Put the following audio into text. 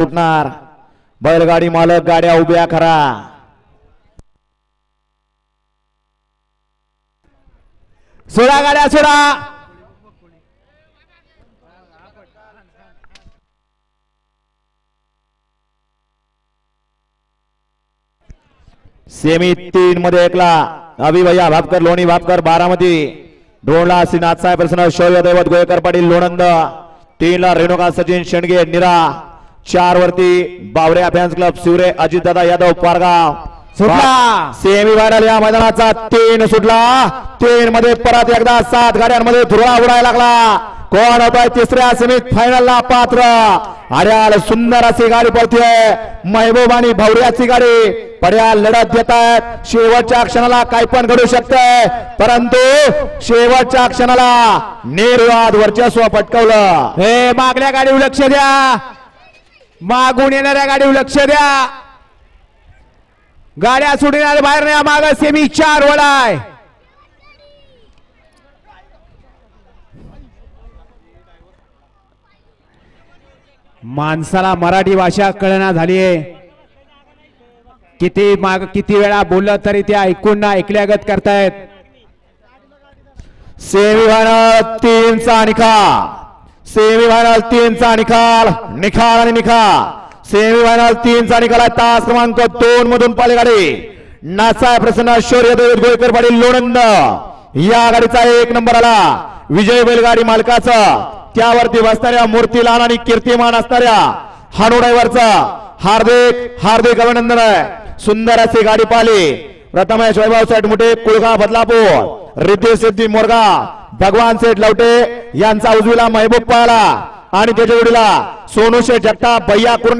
सुटणार बैलगाडी मालक गाड्या उभ्या करा. सोडा गाड्या सोडा सेमी तीन मध्ये एकला. अभि भैया भापकर लोणी भापकर बारामती. दोनला श्रीनाथ साहेब प्रसन्न शौर्य दैवत गोयकर पाटील लोणंद. तीनला रेणुका सचिन शेंडगे निरा. चार वरती बावऱ्या फॅन्स क्लब शिवरे अजितदादा यादव पारगाव. सुटला. सेमी फायनल या मैदानाचा तीन सुटला. तीन मध्ये परत एकदा सात गाड्यांमध्ये धुरळा उडायला लागला. कोण होतोय तिसऱ्या सेमीत फायनलला पात्र? अड्याल सुंदर अशी गाडी पळतीये. महबूब आणि भवऱ्याची गाडी. पर्याल लढत देत आहेत शेवटच्या क्षणाला काय पण घडू शकतंय परंतु शेवटच्या क्षणाला निर्वाद वर्चस्व पटकवलं. हे मागल्या गाडीवर लक्ष द्या. मागून येणाऱ्या गाडीवर लक्ष द्या. गाड्या सुटणार बाहेर नाही माग सेमी चार वडाय माणसाला मराठी भाषा कळना झालीये. किती माग किती वेळा बोललं तरी ते ऐकून ना ऐकल्यागत करतायत. सेमीफायनल तीनचा निकाल. सेमी फायनल तीनचा निकाल निकाल आणि निकाल. सेमीफायनल तीनचा निकाल आहे तास क्रमांक दोन मधून पाले नासा प्रसन्न शौर्य देव गोयकर पाटील लोणंद. या गाडीचा एक नंबर आला. विजय बैलगाडी मालकाचा. त्यावरती बसणाऱ्या मूर्ती लहान आणि कीर्तिमान असणाऱ्या हानू ड्रायव्हरचा हार्दिक हार्दिक अभिनंदन आहे. सुंदर अशी गाडी पाहिली. प्रथमेश वैभव साठ मोठे कुळगा बदलापूर. रिद्धी सिद्धी मोरगा भगवान सेठ लवटे यांचा उजवीला महबूब पाहला आणि त्याच्या जोडीला सोनू शेठ जगताप भैया कुर्ण